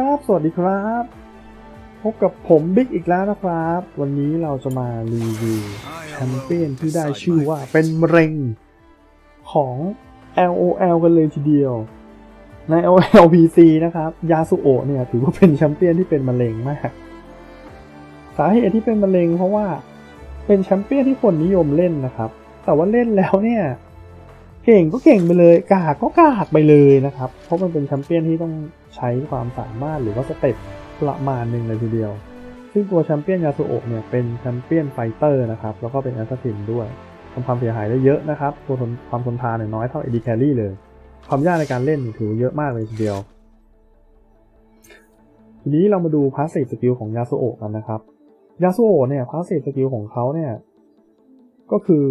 ครับ สวัสดีครับ พบกับผมบิ๊กอีกแล้วนะครับ วันนี้เราจะมารีวิวแชมเปี้ยนที่ได้ชื่อว่าเป็นมะเร็งของ LOL กันเลยทีเดียว ใน LOL PC นะครับ ยาสุโอะเนี่ยถือว่าเป็นแชมเปี้ยนที่เป็นมะเร็งมาก สาเหตุที่เป็นมะเร็งเพราะว่าเป็นแชมเปี้ยนที่คนนิยมเล่นนะครับ แต่ว่าเล่นแล้วเนี่ยเก่งก็เก่งไปเลย กากก็กากไปเลยนะครับ เพราะมันเป็นแชมเปี้ยนที่ต้อง ใช้ความสามารถหรือว่าสเต็ปประมาณหนึ่งเลยทีเดียว ซึ่งตัวแชมเปี้ยนยาสุโอะเนี่ยเป็นแชมเปี้ยนไฟเตอร์นะครับ แล้วก็เป็นแอสซัสซินด้วยทำความเสียหายได้เยอะนะครับ ตัวความทนทานเนี่ยน้อยเท่าเอดีแครี่เลย ความยากในการเล่นถือเยอะมากเลยทีเดียว ทีนี้เรามาดูพาสซีฟสกิลของยาสุโอะกันนะครับ ยาสุโอะเนี่ยพาสซีฟสกิลของเขาเนี่ย ก็คือ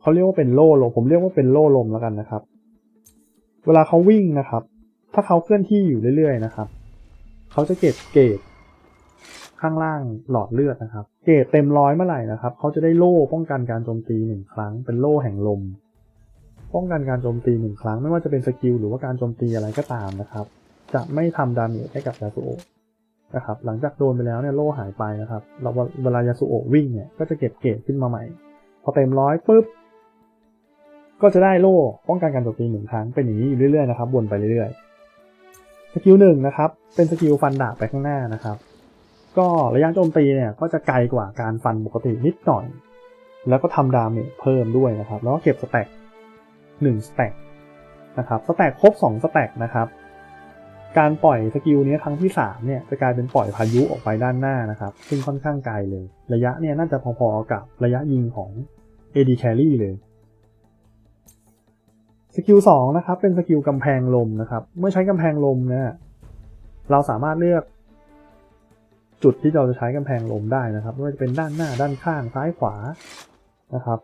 เขาเรียกว่าเป็นโล่ลม ผมเรียกว่าเป็นโล่ลมแล้วกันนะครับ เวลาเขาวิ่งนะครับ ถ้าเขาเคลื่อนที่อยู่เรื่อยๆนะครับ เขาจะเก็บเกรดข้างล่างหลอดเลือดนะครับ เกรดเต็มร้อยเมื่อไหร่นะครับ เขาจะได้โล่ป้องกันการโจมตีหนึ่งครั้ง เป็นโล่แห่งลม ป้องกันการโจมตีหนึ่งครั้ง ไม่ว่าจะเป็นสกิลหรือว่าการโจมตีอะไรก็ตามนะครับ จะไม่ทำดาเมจให้กับยาสุโอะนะครับ หลังจากโดนไปแล้วเนี่ยโล่หายไปนะครับ เราเวลายาสุโอะวิ่งเนี่ยก็จะเก็บเกรดขึ้นมาใหม่ พอเต็มร้อยปุ๊บ ก็จะได้โล่ป้องกันการโจมตีหนึ่งครั้งเป็นอย่างนี้อยู่เรื่อยๆนะครับ วนไปเรื่อยๆ สกิลหนึ่งนะครับ เป็นสกิลฟันดาบไปข้างหน้านะครับ ก็ระยะโจมตีเนี่ยก็จะไกลกว่าการฟันปกตินิดหน่อย แล้วก็ทำดาเมจเพิ่มด้วยนะครับ แล้วก็เก็บสแต็กหนึ่งสแต็กนะครับสแต็กครบสองสแต็กนะครับ การปล่อยสกิลนี้ครั้งที่สามเนี่ยจะกลายเป็นปล่อยพายุออกไปด้านหน้านะครับ ซึ่งค่อนข้างไกลเลย ระยะเนี่ยน่าจะพอๆกับระยะยิงของ AD Carry เลย สกิลสองนะครับเป็นสกิลกำแพงลมนะครับ เมื่อใช้กำแพงลมเนี่ยเราสามารถเลือก จุดที่เราจะใช้กำแพงลมได้นะครับไม่ว่าจะเป็นด้านหน้าด้านข้างซ้ายขวานะครับ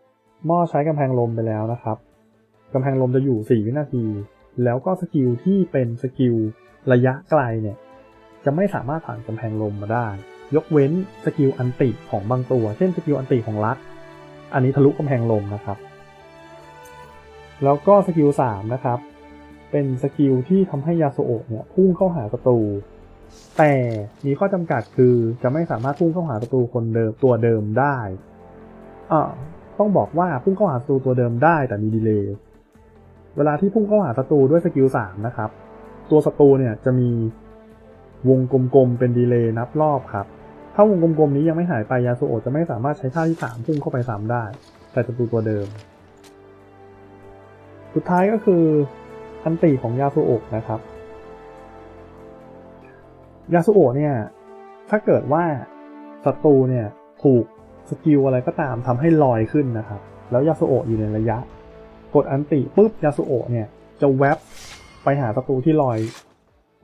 เมื่อใช้กำแพงลมไปแล้วนะครับกำแพงลมจะอยู่ 4 วินาที แล้วก็สกิลที่เป็นสกิลระยะไกลเนี่ยจะไม่สามารถผ่านกำแพงลมมาได้ ยกเว้นสกิลอันติของบางตัว เช่นสกิลอันติของลัก อันนี้ทะลุกำแพงลมนะครับ แล้วก็สกิล3นะครับ เป็นสกิลที่ทำให้ยาโซโอะเนี่ยพุ่งเข้าหาศัตรู แต่มีข้อจำกัดคือจะไม่สามารถพุ่งเข้าหาศัตรูคนเดิมตัวเดิมได้อ่าต้องบอกว่าพุ่งเข้าหาศัตรูตัวเดิมได้แต่มีดีเลย์ เวลาที่พุ่งเข้าหาศัตรูด้วยสกิล3นะครับ ตัวศัตรูเนี่ยจะมีวงกลมๆเป็นดีเลย์นับรอบครับ ถ้าวงกลมๆนี้ยังไม่หายไปยาโซโอะจะไม่สามารถใช้ท่าที่สามพุ่งเข้าไปซ้ำได้ แต่ศัตรูตัวเดิม สุดท้ายก็คืออันติของยาโซโอะนะครับ ยาสุโอะเนี่ย ถ้าเกิดว่าศัตรูเนี่ยถูกสกิลอะไรก็ตามทำให้ลอยขึ้นนะครับ แล้วยาสุโอะอยู่ในระยะ กดอันติปุ๊บยาสุโอะเนี่ยจะแวบไปหาศัตรูที่ลอย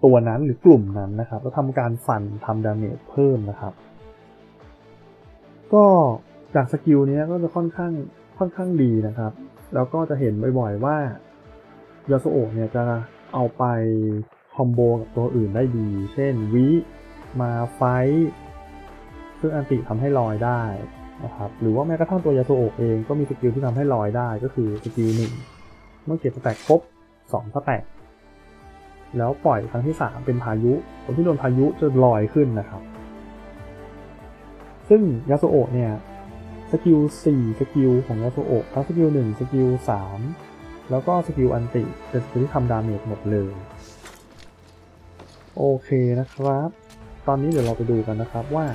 ตัวนั้นหรือกลุ่มนั้นนะครับ แล้วทำการฟันทำดาเมจเพิ่มนะครับ ก็จากสกิลนี้ก็จะค่อนข้างค่อนข้างดีนะครับ แล้วก็จะเห็นบ่อยๆว่ายาสุโอะเนี่ยจะเอาไปคอมโบกับตัวอื่นได้ดี เช่นวิมาไฟซึ่งอันติทำให้ลอยได้นะครับหรือว่าแม้กระทั่งตัวยาโซโอเองก็มีสกิลที่ทำให้ลอยได้ก็คือสกิลหนึ่งเมื่อเก็บสแต็กครบสองสแต็กแล้วปล่อยครั้งที่สามเป็นพายุคนที่โดนพายุจะลอยขึ้นนะครับ ซึ่งยาโซโอเนี่ย สกิลสี่สกิลของยาโซโอะทั้งสกิลหนึ่งสกิลสามแล้วก็สกิลอันติเป็นสกิลที่ทำดาเมจหมดเลย โอเคนะครับ ตอนนี้เดี๋ยวเราไปดูกันนะครับว่า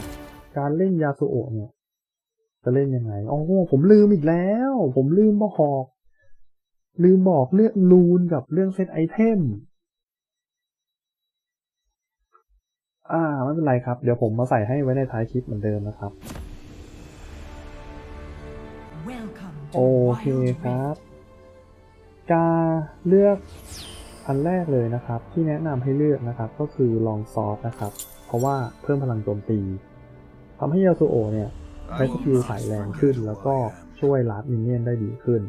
การเล่นยาสุโอะเนี่ย จะเล่นยังไงอ๋อผมลืมอีกแล้ว ผมลืมบอก ลืมบอกเรื่องลูนกับเรื่องเซตไอเทมอ่าไม่เป็นไรครับ เดี๋ยวผมมาใส่ให้ไว้ในท้ายคลิปเหมือนเดิมนะครับ โอเคครับการเลือกอันแรกเลยนะครับ ที่แนะนำให้เลือกนะครับ ก็คือลองซอสนะครับ เพราะว่าเพิ่มพลังโจมตีทำให้ยาสุโอะเนี่ยใช้สกิลสายแรงขึ้น แล้วก็ช่วยลัดมินเนี่ยนได้ดีขึ้น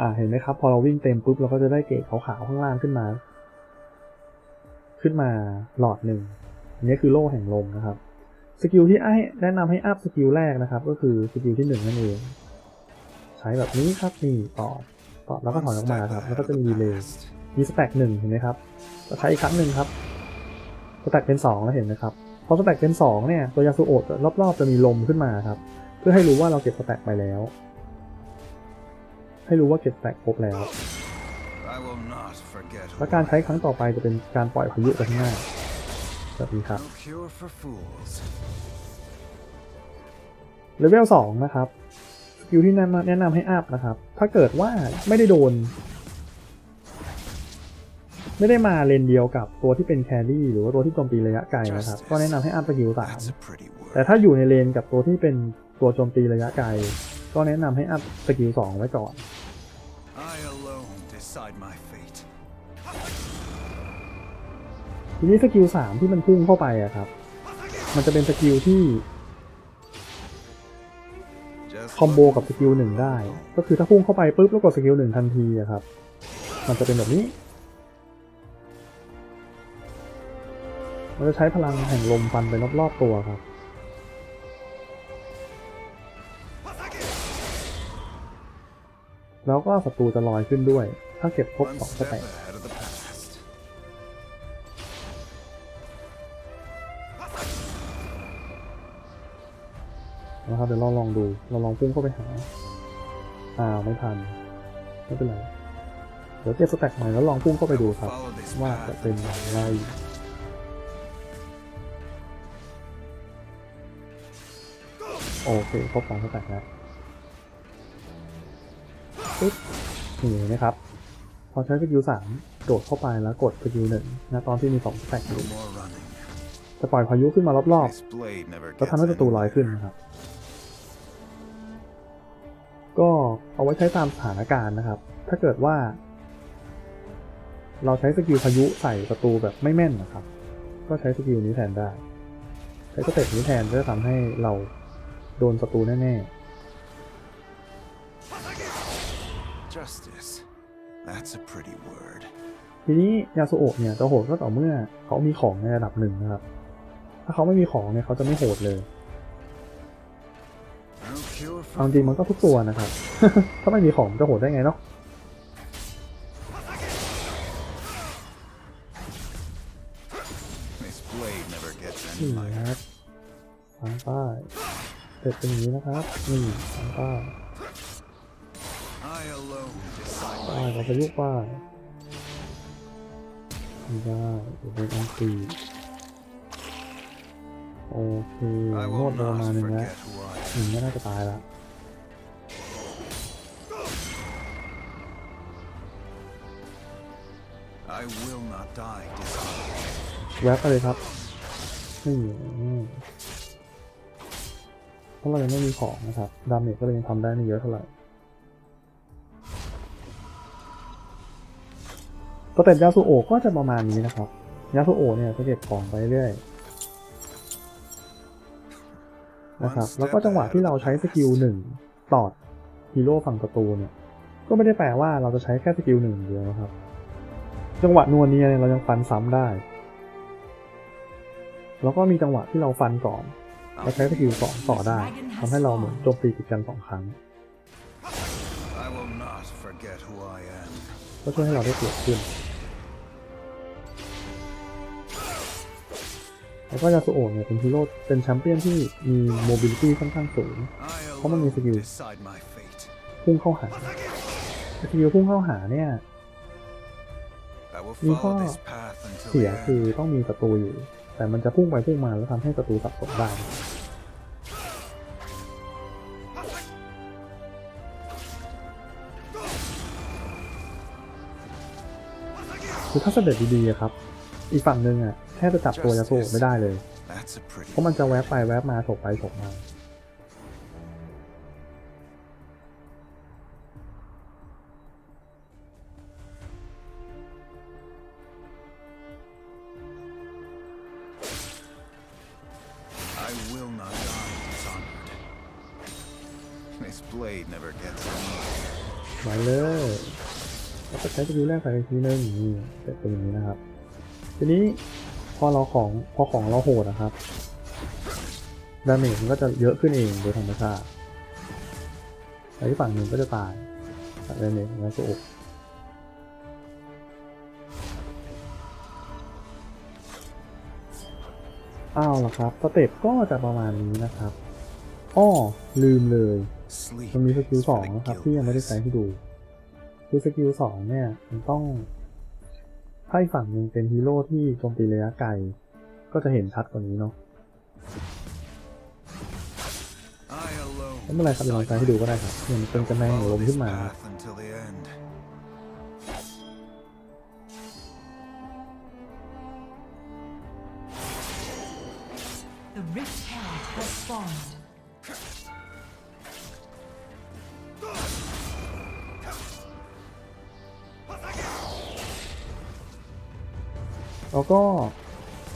อ่าเห็นไหมครับ พอเราวิ่งเต็มปุ๊บเราก็จะได้เกรดขาวๆข้างล่างขึ้นมา ขึ้นมาหลอดหนึ่งอันนี้คือโล่แห่งลมนะครับ สกิลที่ไอ้แนะนำให้อัพสกิลแรกนะครับ ก็คือสกิลที่หนึ่งนั่นเองใช้แบบนี้ครับนี่ต่อต่อแล้วก็ถอยออกมาครับ แล้วก็จะมีดีเลย์มีสแต็กหนึ่งเห็นไหมครับจะใช้อีกครั้งหนึ่งครับสแต็กเป็นสองแล้วเห็นไหมครับพอสแต็กเป็นสองเนี่ยตัวยาสุโอะรอบๆจะมีลมขึ้นมาครับ เพื่อให้รู้ว่าเราเก็บสแต็กไปแล้ว ให้รู้ว่าเก็บสแต็กครบแล้ว I will not forget who และการ I ใช้ครั้งต่อไปจะเป็นการปล่อยพายุไปข้างหน้า แบบนี้ครับ am. No cure for fools. เลเวลสองนะครับสกิลที่แนะนำแนะนำให้อัพนะครับ ถ้าเกิดว่าไม่ได้โดน ไม่ได้มาเลนเดียวกับตัวที่เป็นแครี่หรือว่าตัวที่โจมตีระยะไกลนะครับ ก็แนะนำให้อัพสกิลสาม That's a pretty แต่ word. ถ้าอยู่ในเลนกับตัวที่เป็นตัวโจมตีระยะไกล ก็แนะนำให้อัพสกิลสองไว้ก่อน ทีนี้สกิลสามที่มันพุ่งเข้าไปอะครับ มันจะเป็นสกิลที่คอมโบกับสกิลหนึ่งได้ ก็คือถ้าพุ่งเข้าไปปุ๊บแล้วกดสกิลหนึ่งทันทีอะครับ มันจะเป็นแบบนี้ มันจะใช้พลังแห่งลมฟันไปรอบๆตัวครับแล้วก็ศัตรูจะลอยขึ้นด้วย ถ้าเก็บครบสองส step แต็ นะครับเดี๋ยวเราลองดู เราลองพุ่งเข้าไปหาอ่าวไม่ทันไม่เป็นไรเดี๋ยวเก็บสแต็กใหม่แล้วลองพุ่งเข้าไปดูครับ ว่าจะเป็นอย่างไรโอเคครบสองสแต็กแล้วปึ๊บนี่เห็นไหมครับพอใช้สกิลสามโดดเข้าไปแล้วกดสกิลหนึ่งนะตอนที่มีสองสแต็กอยู่จะปล่อยพายุขึ้นมารอบๆแล้วทำให้ศัตรูลอยขึ้นนะครับ ก็เอาไว้ใช้ตามสถานการณ์นะครับ ถ้าเกิดว่า เราใช้สกิลพายุใส่ศัตรูแบบไม่แม่นนะครับ ก็ใช้สกิลนี้แทนได้ ใช้สเต็ปนี้แทนก็จะทำให้เราโดนศัตรูแน่ Justice. That's a pretty word. ๆทีนี้ยาสุโอะเนี่ยจะโหดก็ต่อเมื่อเขามีของในระดับหนึ่งนะครับ ถ้าเขาไม่มีของเนี่ยเขาจะไม่โหดเลย No cure for เอาจริงมันก็ทุกตัวนะครับ ถ้าไม่มีของจะโหดได้ไงเนาะนี่นะครับทางป้ายเสร็จเป็นอย่างนี้นะครับ นี่ทางป้ายป้ายเราจะยุกป้ายไม่ได้เป็นอันตีโอเคโหดประมาณนึงแล้ว forget who I หนึ่งก็น่าจะตายแล้ว am. I will not die dishonored. แวบไปเลยครับนี่อืมเพราะเรายังไม่มีของนะครับ ดาเมจก็เลยยังทำได้ไม่เยอะเท่าไหร่สเต็ปยาสุโอะก็จะประมาณนี้นะครับยาสุโอะเนี่ยจะเก็บของไปเรื่อย นะครับ แล้วก็จังหวะที่เราใช้สกิลหนึ่งตอดฮีโร่ฝั่งศัตรูเนี่ย ก็ไม่ได้แปลว่าเราจะใช้แค่สกิลหนึ่งเดียวนะครับ จังหวะนวลเนียเนี่ยเรายังฟันซ้ำได้ แล้วก็มีจังหวะที่เราฟันก่อนแล้วใช้สกิลสองต่อได้ทำให้เราเหมือนโจมตีติดกันสองครั้ง I will not forget who I am. ก็ช่วยให้เราได้เปรียบขึ้น แล้วก็ยาสุโอะเนี่ยเป็นฮีโร่เป็นแชมเปี้ยนที่มีโมบิลิตี้ค่อนข้างสูง I Come on, alone Mr. Gill. decide my fate. พุ่งเข้าหาสกิลพุ่งเข้าหาเนี่ย I will You follow are- this path until เสีย the คือ end. ต้องมีศัตรูอยู่ แต่มันจะพุ่งไปพุ่งมาแล้วทำให้ศัตรูสับสนได้คือถ้าเสด็จดีๆอะครับ อีกฝั่งหนึ่งอะแค่จะจับตัวยาสุโอะไม่ได้เลย That's a pretty เพราะมันจะแวบไปแวบมาฉกไปฉกมา I will not die dishonored. This blade never gets anywhere. ไหวเลยแล้วก็ใช้สกิลแรกใส่อีกทีนึงนี่เป็นอย่างนี้นะครับ ทีนี้พอเราของพอของเราโหดนะครับดาเมจมันก็จะเยอะขึ้นเองโดยธรรมชาติไอ้ฝั่งหนึ่งก็จะตายดาเมจมันก็จะอกอ้าวเหรอครับสเต็ปก็จะประมาณนี้นะครับอ้อลืมเลยมันมีสกิลสองนะครับที่ยังไม่ได้ใช้ให้ดูคือสกิลสองเนี่ยมันต้อง ถ้าอีกฝั่งหนึ่งเป็นฮีโร่ที่โจมตีระยะไกล ก็จะเห็นชัดกว่านี้เนาะไม่เป็นไรครับเดี๋ยวลองใช้ให้ดูก็ได้ครับเนี่ยมันเป็นกระแนงลม follow ขึ้นมา path until the แล้วก็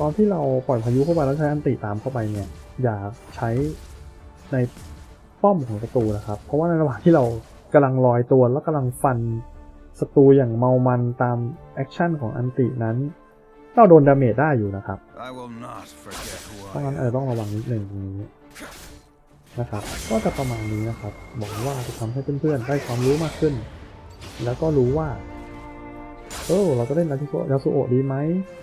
ตอนที่เราปล่อยพายุเข้าไปแล้วใช้อันติตามเข้าไปเนี่ย อย่าใช้ในป้อมของศัตรูนะครับ เพราะว่าในระหว่างที่เรากำลังลอยตัวแล้วกำลังฟันศัตรูอย่างเมามันตามแอคชั่นของอันตินั้น เราโดนดาเมจได้อยู่นะครับ I will not forget who เพราะ I งั้นอาจจะ am. ต้องระวังนิดหนึ่งตรงนี้นะครับ ก็จะประมาณนี้นะครับ บอกว่าจะทำให้เพื่อนๆได้ความรู้มากขึ้น แล้วก็รู้ว่า เออเราจะเล่นยาสุโอะยาสุโอะดีไหม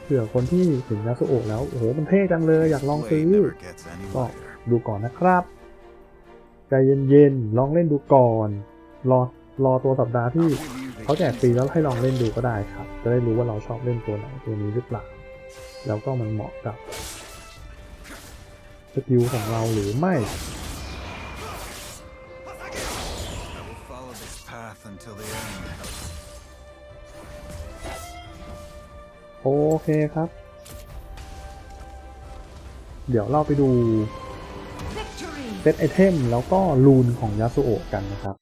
เผื่อคนที่ถึงยาสุโอะแล้วโอ้โหมันเท่จังเลยอยากลอง Blade ซื้อ never gets any ก็ lighter. ดูก่อนนะครับใจเย็นๆลองเล่นดูก่อนรอรอตัวสัปดาห์ที่ I'll give you the เขาแจกฟรี keys แล้วให้ลองเล่นดูก็ได้ครับ จะได้รู้ว่าเราชอบเล่นตัวไหนตัวนี้หรือเปล่า แล้วก็มันเหมาะกับสกิลของเราหรือไม่ I will follow this path until the end. โอเคครับ เดี๋ยวเราไปดูเซตไอเทมแล้วก็รูนของยาสุโอะกันนะครับ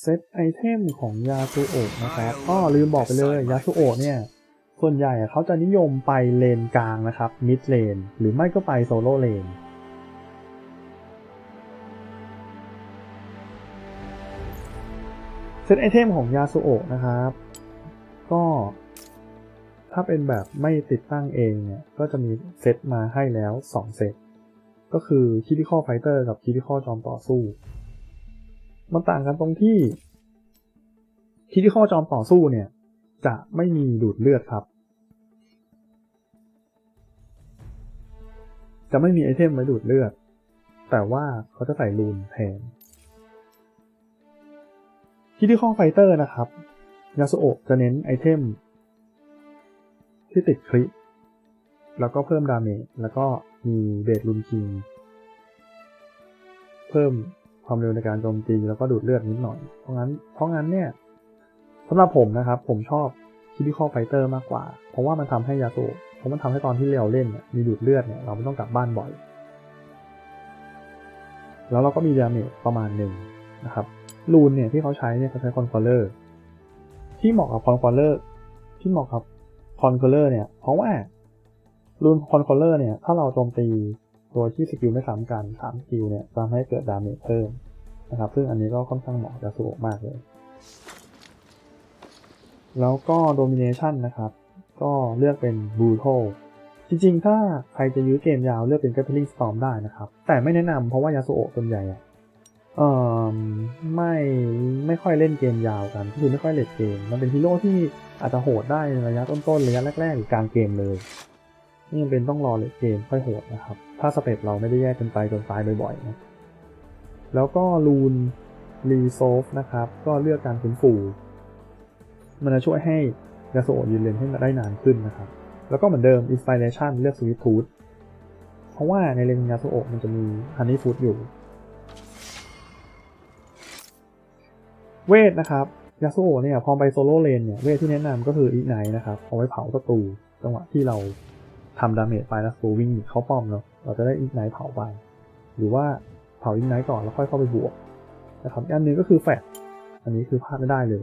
เซตไอเทมของยาสุโอะนะครับก็ลืมบอกไปเลยยาสุโอะเนี่ย ส่วนใหญ่เขาจะนิยมไปเลนกลางนะครับมิดเลนหรือไม่ก็ไปโซโล่เลน เซตไอเทมของยาสุโอะนะครับ ก็ถ้าเป็นแบบไม่ติดตั้งเองเนี่ย ก็จะมีเซตมาให้แล้ว 2 เซต ก็คือ Critical Fighter กับ Critical จอมต่อสู้ มันต่างกันตรงที่ Critical จอมต่อสู้เนี่ย จะไม่มีดูดเลือดครับ จะไม่มีไอเทมไว้ดูดเลือด แต่ว่าเขาจะใส่รูนแทน Critical Fighter นะครับยาสุโอะจะเน้นไอเทมที่ติดคริปแล้วก็เพิ่มดาเมจแล้วก็มีเบสลุนคิง เพิ่มความเร็วในการโจมตีแล้วก็ดูดเลือดนิดหน่อย เพราะงั้น เพราะงั้นเนี่ยสำหรับผมนะครับ ผมชอบ Critical Fighter มากกว่า เพราะว่ามันทำให้ยาสุโอะเพราะมันทำให้ตอนที่เราเล่นเนี่ยมีดูดเลือดเนี่ยเราไม่ต้องกลับบ้านบ่อย แล้วเราก็มีดาเมจประมาณหนึ่งนะครับ รูนเนี่ยที่เขาใช้เนี่ยเขาใช้คอนโทรลเลอร์ที่เหมาะกับคอนโทรลเลอร์ที่เหมาะกับคอนโทรลเลอร์เนี่ยเพราะว่ารูนคอนโทรลเลอร์เนี่ยถ้าเราโจมตีโดยที่สกิลไม่ซ้ำกันสามสกิลเนี่ยจะทำให้เกิดดาเมจเพิ่มนะครับซึ่งอันนี้ก็ค่อนข้างเหมาะกับสุโอะมากเลย แล้วก็โดมิเนชันนะครับ ก็เลือกเป็น Brutal จริงๆ ถ้าใครจะยื้อเกมยาวเลือกเป็น Gathering Storm ได้นะครับ แต่ไม่แนะนำเพราะว่ายาสุโอส่วนใหญ่อะ เอ่อไม่ไม่ค่อยเล่นเกมยาวกันก็คือไม่ค่อยเลดเกม มันเป็นฮีโร่ที่อาจจะโหดได้ในระยะต้นๆระยะแรกๆหรือกลางเกมเลยนี่เป็นต้องรอเลดเกมค่อยโหดนะครับ ถ้าสเต็ปเราไม่ได้แยกกันไปจนตายบ่อยๆนะแล้วก็รูนรีโซฟนะครับ ก็เลือกการฟื้นฟูมันจะช่วยให้ยาโซยืนเลนให้ได้นานขึ้นนะครับ แล้วก็เหมือนเดิม Inspiration เลือก Sweet Tooth เพราะว่าในเลนยาโซโอมันจะมี Honey Food อยู่ เวทนะครับยาโซโอเนี่ยพอไปโซโล่เลนเนี่ยเวทที่แนะนำก็คืออีไนนะครับเอาไว้เผาศัตรูจังหวะที่เราทำดาเมจไปแล้วศัตรูวิ่งเข้าป้อมเนาะเราจะได้อีไนเผาไป หรือว่าเผาอีไนก่อนแล้วค่อยเข้าไปบวกนะครับอันนึงก็คือแฟดอันนี้คือพลาดไม่ได้เลย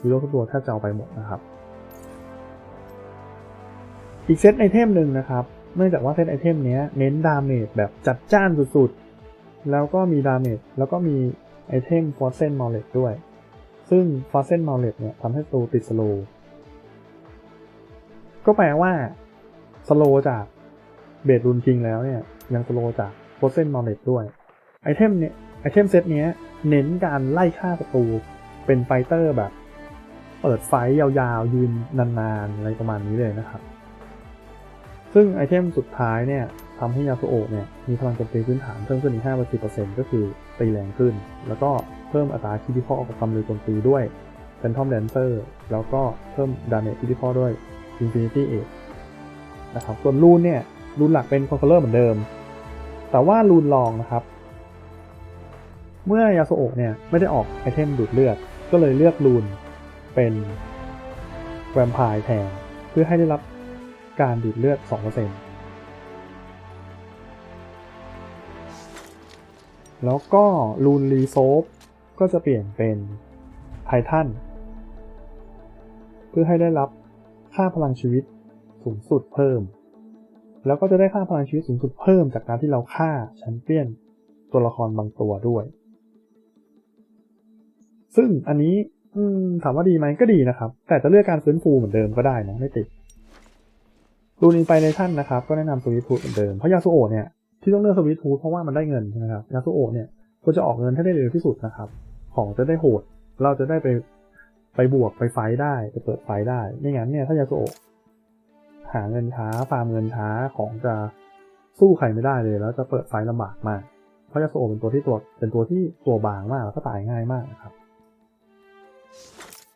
ฮีโร่ทุกตัวแทบจะเอาไปหมดนะครับ อีกเซตไอเทมหนึ่งนะครับเนื่องจากว่าเซตไอเทมเนี้ยเน้นดาเมจแบบจัดจ้านสุดๆแล้วก็มีดาเมจแล้วก็มี ไอเทมฟอร์เซนมอลเลตด้วย ซึ่งฟอร์เซนมอลเลตเนี่ยทำให้ตัวติดสโลก็แปลว่าสโลจากเบดรูนคิงแล้วเนี่ย ยังสโลจากฟอร์เซนมอลเลตด้วย ไอเทมเนี่ยไอเทมเซตเนี้ยเน้นการไล่ฆ่าศัตรูเป็นไฟเตอร์แบบ เปิดไฟยาวๆ ยืนนานๆ อะไรประมาณนี้เลยนะครับ ซึ่งไอเทมสุดท้ายเนี่ย ทำให้ยาสุโอะเนี่ยมีพลังโจมตีพื้นฐานเพิ่มขึ้นอีก5-10%ก็คือตีแรงขึ้น แล้วก็เพิ่มอัตราคิดิคอกับความเร็วโจมตีด้วยเป็นทอมแดนเซอร์แล้วก็เพิ่มดาเมจคิดิคอด้วย Infinity Age นะครับส่วนรูนเนี่ยรูนหลักเป็นคอนโทรลเลอร์เหมือนเดิม แต่ว่ารูนรองนะครับ เมื่อยาโซโอะเนี่ยไม่ได้ออกไอเทมดูดเลือด ก็เลยเลือกรูนเป็นแวมไพร์แทนเพื่อให้ได้รับการดูดเลือด 2% แล้วก็รูนรีโซฟก็จะเปลี่ยนเป็นไททันเพื่อให้ได้รับค่าพลังชีวิตสูงสุดเพิ่ม แล้วก็จะได้ค่าพลังชีวิตสูงสุดเพิ่มจากการที่เราฆ่าแชมเปี้ยนตัวละครบางตัวด้วย ซึ่งอันนี้ถามว่าดีไหมก็ดีนะครับ แต่จะเลือกการฟื้นฟูเหมือนเดิมก็ได้นะไม่ติดรูนินไปในท่านนะครับ ก็แนะนำสวิตทูธเหมือนเดิม เพราะยาสุโอเนี่ย ที่ต้องเลือกสวิตทูธเพราะว่ามันได้เงินใช่ไหมครับยาสุโอเนี่ยก็จะออกเงินให้ได้เร็วที่สุดนะครับ ของจะได้โหด เราจะได้ไปไปบวกไปไฟได้ไปเปิดไฟได้ ไม่งั้นเนี่ยถ้ายาสุโอหาเงินช้าฟาร์มเงินช้าของจะสู้ใครไม่ได้เลย แล้วจะเปิดไฟลำบากมาก เพราะยาสุโอเป็นตัวที่ตัวเป็นตัวที่ตัวบางมากแล้วก็ตายง่ายมากนะครับ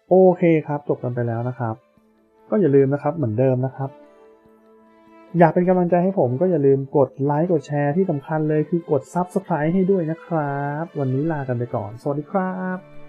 โอเคครับจบกันไปแล้วนะครับ ก็อย่าลืมนะครับเหมือนเดิมนะครับ อยากเป็นกำลังใจให้ผมก็อย่าลืมกดไลค์กดแชร์ที่สำคัญเลยคือกด Subscribe ให้ด้วยนะครับ วันนี้ลากันไปก่อน สวัสดีครับ